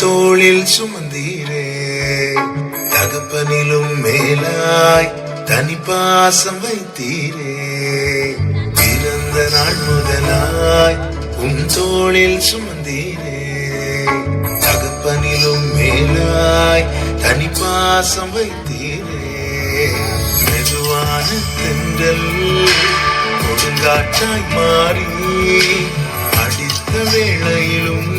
தோளில் சுமந்தீரே. தகப்பனிலும் மேலாய் தனி பாசம் வைத்தீரே. பிறந்த நாள் முதலாய் உன் தோளில் சுமந்தீரே. தகப்பனிலும் மேலாய் தனி பாசம் வைத்தீரே. மெதுவான தென்றல் கொடுங்காற்றாய் மாறி அடித்த வேளையிலும்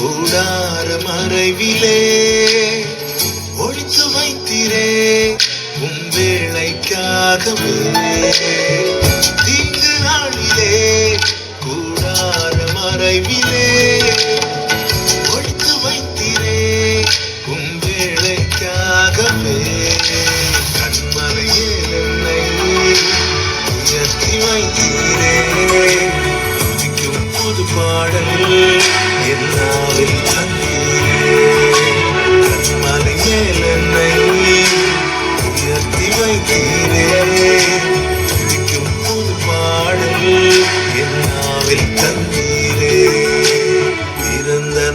கூடார மறைவிலே ஒழித்து வைத்திரே உன் வேளைக்காகவே தீங்கு நாளிலே கூடார மறைவிலே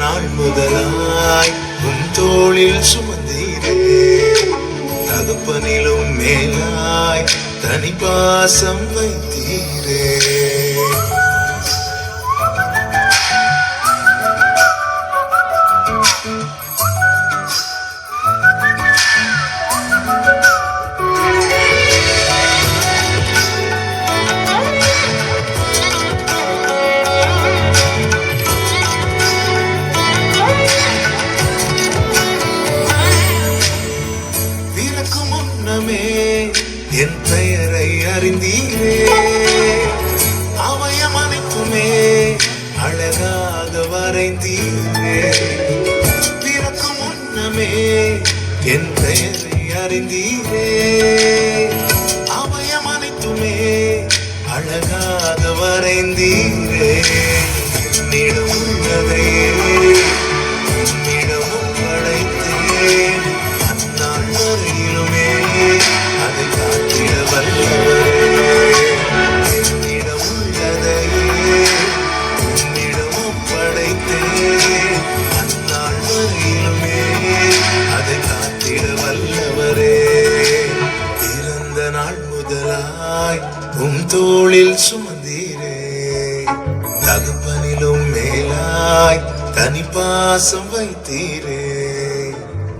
நாள் முதலாய் உன் தோளில் சுமந்தீரே தகப்பனிலும் மேலாய் தனி பாசம் வைத்தீரே என்னை அறிந்தீரே. அவயம் அனைத்துமே அழகாக வரைந்தீரே. பிறக்கும் முன்னமே என் பெயரை அறிந்தீரே. அவயம் அனைத்துமே அழகாக வரைந்தீரே. என்னிடம் தாய் உம் தோளில் சுமந்தீரே. தகப்பனிலும் மேலாய் தனி பாசம் வைத்தீரே.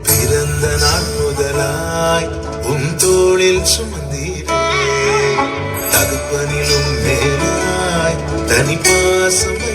பிறந்த நாள் முதலாய் உம் தோளில் சுமந்தீரே. தகப்பனிலும் மேலாய் தனி பாசம் வைத்தீரே